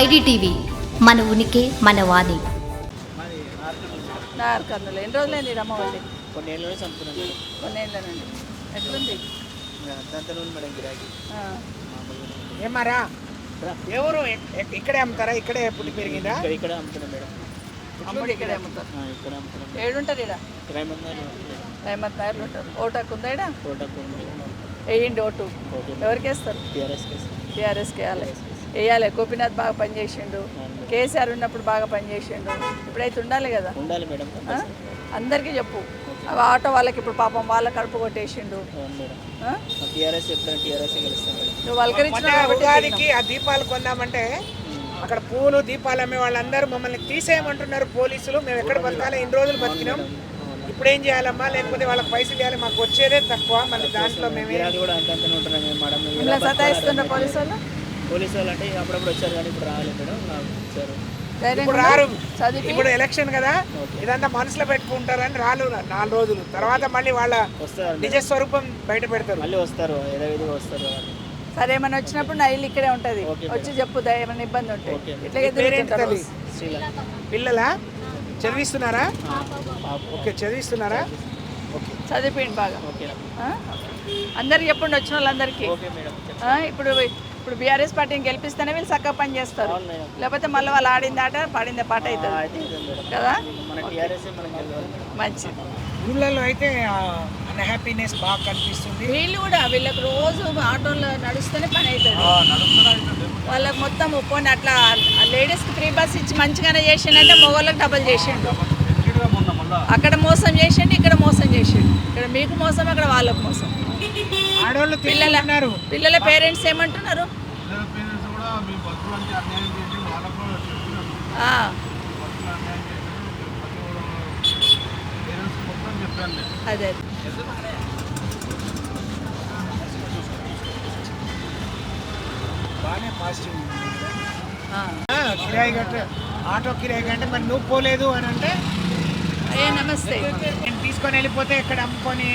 IDTV మన ఉనికి మన వాణి. ఎన్ని రోజులైంది నుంచి ఎట్లుంది? మేడం గిరాకీ. ఏమారా. ఎవరు? ఇక్కడే అమ్ముతారా? ఇక్కడే పుట్టి పెరిగిందా? ఇక్కడ ఇక్కడ అమ్ముతున్నాం మేడం. ఎట్లుంది ఇక్కడే అమ్ముతారు. ఇక్కడ అమ్ముతున్నాం ఏడుంటారు ఇక్కడ రేమత్ ఉంటారు. ఓటాకు ఉందా ఇక్కడ వేయండి ఓటు. ఓకే ఎవరికి వేస్తారు టీఆర్ఎస్ కేసు టీఆర్ఎస్కి వేయాలి వేయాలి. గోపీనాథ్ బాగా పనిచేసిండు. కేసీఆర్ ఉన్నప్పుడు బాగా పనిచేసిండు. ఇప్పుడైతే ఉండాలి కదా? ఉండాలి మేడం? అందరికీ చెప్పు. అవి ఆటో వాళ్ళకి ఇప్పుడు పాపం వాళ్ళ కడుపు కొట్టేసిండు. ఆ? ఉగాదికి దీపాలు కొందామంటే అక్కడ పూలు దీపాలు అమ్మే వాళ్ళందరూ మమ్మల్ని తీసేయమంటున్నారు పోలీసులు. మేము ఎక్కడ బతకాలి? ఇన్ని రోజులు బతికినాం. ఇప్పుడు ఏం చేయాలమ్మా? లేకపోతే వాళ్ళకి పైసలు ఇవ్వాలి. మాకు వచ్చేదే తక్కువ. మళ్ళీ దాంట్లో మేమే సతాయిస్తుండ పోలీసు వాళ్ళు? పోలీసు వాళ్ళు అంటే అప్పుడప్పుడు వచ్చారు కానీ ఇప్పుడు రాలేదు మేడం. వచ్చారు. ఇప్పుడు. రారు. చదివి. ఇప్పుడు ఎలక్షన్ కదా. ఇదంతా మనసులో పెట్టుకుంటారని రాలు నాలుగు రోజులు. తర్వాత మళ్ళీ వాళ్ళ వస్తారు నిజ స్వరూపం బయట పెడతారు. మళ్ళీ వస్తారు. ఏదో విధిగా వస్తారు. సరే ఏమైనా వచ్చినప్పుడు నా ఇల్లు ఇక్కడే ఉంటది. వచ్చి చెప్పు ఏమైనా ఇబ్బంది ఉంటే. పిల్లలా? చదివిస్తున్నారా. ఓకే చదివిస్తున్నారా? ఓకే. చదివిపోయింది బాగా? అందరికి చెప్పండి వచ్చిన వాళ్ళందరికీ. ఇప్పుడు ఇప్పుడు బీఆర్ఎస్ పార్టీని గెలిపిస్తేనే వీళ్ళు చక్కగా పని చేస్తారు. లేకపోతే మళ్ళీ వాళ్ళు ఆడింది ఆట పాడిందే పాట అవుతుంది. కదా? మంచిది. ఊళ్ళల్లో అయితే అన్హ్యాపీనెస్ బాగా కనిపిస్తుంది. వీళ్ళు కూడా వీళ్ళకి రోజు ఆటోలో నడుస్తూనే పని అవుతుంది. వాళ్ళకి మొత్తం పోనీ అట్లా లేడీస్కి ఫ్రీ బస్ ఇచ్చి మంచిగానే చేసిండంటే మగవాళ్ళకి డబల్ చేసిండు. అక్కడ మోసం చేసిండు ఇక్కడ మోసం చేసిండు. ఇక్కడ మీకు మోసం అక్కడ వాళ్ళకి మోసం. పిల్లల పిల్లల పేరెంట్స్ ఏమంటున్నారు? అదే. బాగానే పాజిటివ్ ఆ. కిరాయి గట్ట ఆటో కిరాయి కంటే మరి నువ్వు పోలేదు అని అంటే అయ్యా నమస్తే. నేను తీసుకొని వెళ్ళిపోతే ఇక్కడ అమ్ముకొని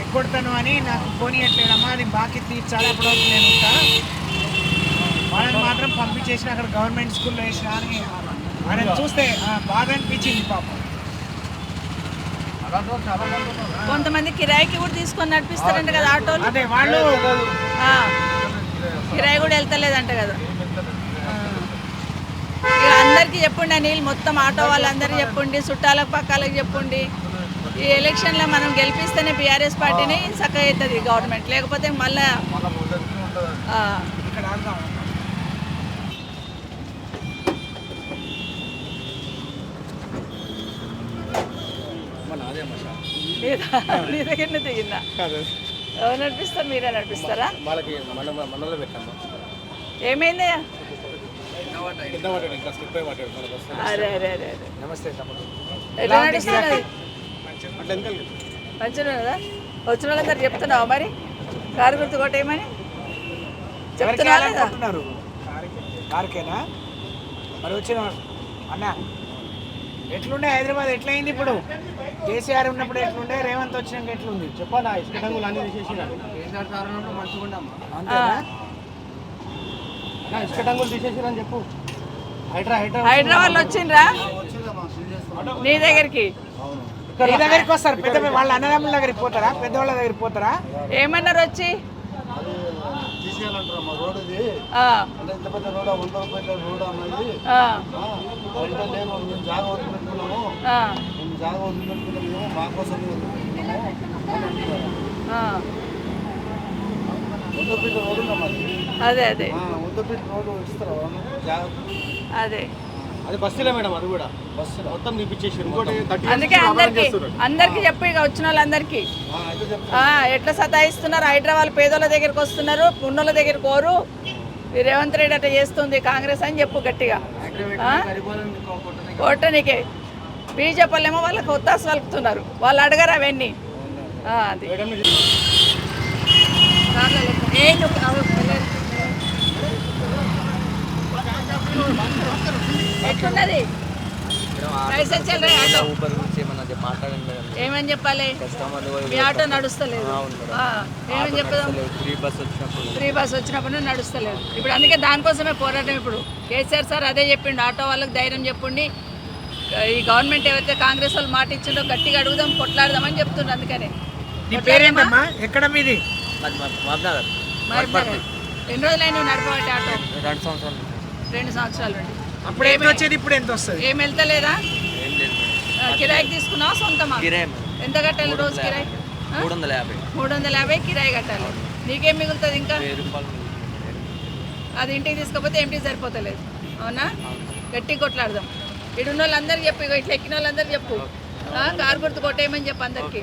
ఎగ్గొడతాను అని నాకు పోనీయట్లేదమ్మా అది బాకీ తీర్చాలి అప్పుడు నేను ఉంటా వాళ్ళని మాత్రం పంపించేసిన అక్కడ గవర్నమెంట్ స్కూల్లో వేసిన అని ఆయన చూస్తే బాధ అనిపించింది పాపం కొంతమంది కిరాయికి కూడా తీసుకొని నడిపిస్తారంట కదా ఆటోలు. అదే వాళ్ళు కిరాయి కూడా వెళ్తలేదంట కదా. అందరికీ చెప్పండి అనిల్ మొత్తం ఆటో వాళ్ళందరికీ చెప్పండి చుట్టాలకు పక్కాలకు చెప్పండి. ఈ ఎలక్షన్లో మనం గెలిపిస్తేనే బీఆర్ఎస్ పార్టీని చక్కగా అవుతుంది గవర్నమెంట్. లేకపోతే మళ్ళా? నీ దగ్గర దిగిందా ఎవరు నడిపిస్తారు మీరే నడిపిస్తారా? బస్సు అరే అరే అరే నమస్తే ఎట్లా నడుస్తున్నది మంచిగా కదా? వచ్చిన వాళ్ళందరూ చెప్తున్నావా మరి? కారు గుర్తు కొట్టేయమని? లేదా? వేయాలనుకుంటున్నారు కారుకేనా? మరి వచ్చిన అన్న ఎట్లుండే హైదరాబాద్? ఎట్లయింది ఇప్పుడు? కేసీఆర్ ఉన్నప్పుడు ఎట్లుండే? రేవంత్ వచ్చినాక ఎట్లుంది? చెప్పాలా ఇసుక టంగులు అన్ని తీసేసి కేసీఆర్ సార్ ఉన్నప్పుడు మంచిగా ఉండమ్మా అంతేనా? అన్నా, ఇసుక టంగులు తీసేసిరని చెప్పు. హైదరాబాద్ వచ్చిండ్రా? నీ దగ్గరికి. నీ దగ్గరికి వస్తారు. పెద్ద వాళ్ళ అన్నదమ్ముల దగ్గరికి పోతారా? పెద్దవాళ్ళ దగ్గరికి పోతారా? ఏమన్నారు వచ్చి? మా మా అదే అదే. అదే. అది బస్సులే మేడం అది కూడా. బస్సు మొత్తం అందుకే అందరికి అందరికి చెప్పు ఇక వచ్చిన వాళ్ళందరికీ. అయితే చెప్తా ఆ, ఎట్లా సతాయిస్తున్నారు? హైదరాబాద్ పేదోళ్ళ దగ్గరికి వస్తున్నారు ఉన్నోళ్ళ దగ్గరికి కోరు రేవంత్ రెడ్డి అట్లా చేస్తుంది కాంగ్రెస్ అని చెప్పు గట్టిగా. ఆ? కొట్టనికే బీజేపీ వాళ్ళేమో వాళ్ళకి ఒత్తాసు వలుకుతున్నారు వాళ్ళు అడగరు అవన్నీ. ఆ, అది. ఏమని చెప్పాలి? మీ ఆటో నడుస్తలేదు. ఏమని ఫ్రీ బస్ వచ్చినప్పుడు. నడుస్తలేదు. ఇప్పుడు అందుకే దానికోసమే పోరాటం ఇప్పుడు. కేసీఆర్ సార్ అదే చెప్పిండు. ఆటో వాళ్ళకి ధైర్యం చెప్పండి. ఈ గవర్నమెంట్ ఏవైతే కాంగ్రెస్ వాళ్ళు మాట ఇచ్చిండో గట్టిగా అడుగుదాం కొట్లాడదామని చెప్తుండ్రు అందుకనే. ఎక్కడ మీది? ఎన్ని రోజులైనా నడపబట్టి ఆటో? రెండు సంవత్సరాల రెండు సంవత్సరాల అప్పుడు ఎంత వచ్చేది? ఇప్పుడు ఎంత వస్తుంది? ఏం వెళ్తలేదా? కిరాయికి తీసుకున్నావా సొంతమా? కిరాయి ఎంత కట్టాలి రోజు కిరాయి? మూడు వందల యాభై. మూడు వందల యాభై కిరాయి కట్టాలి. నీకేం మిగులుతుంది ఇంకా. అది ఇంటికి తీసుకపోతే ఏంటి సరిపోతలేదు. అవునా? గట్టి కొట్లాడదాం. ఇడున్న వాళ్ళందరికీ చెప్పు ఇట్లా ఎక్కిన వాళ్ళందరికీ చెప్పు కారు గుర్తు కొట్టేయమని చెప్పు అందరికీ?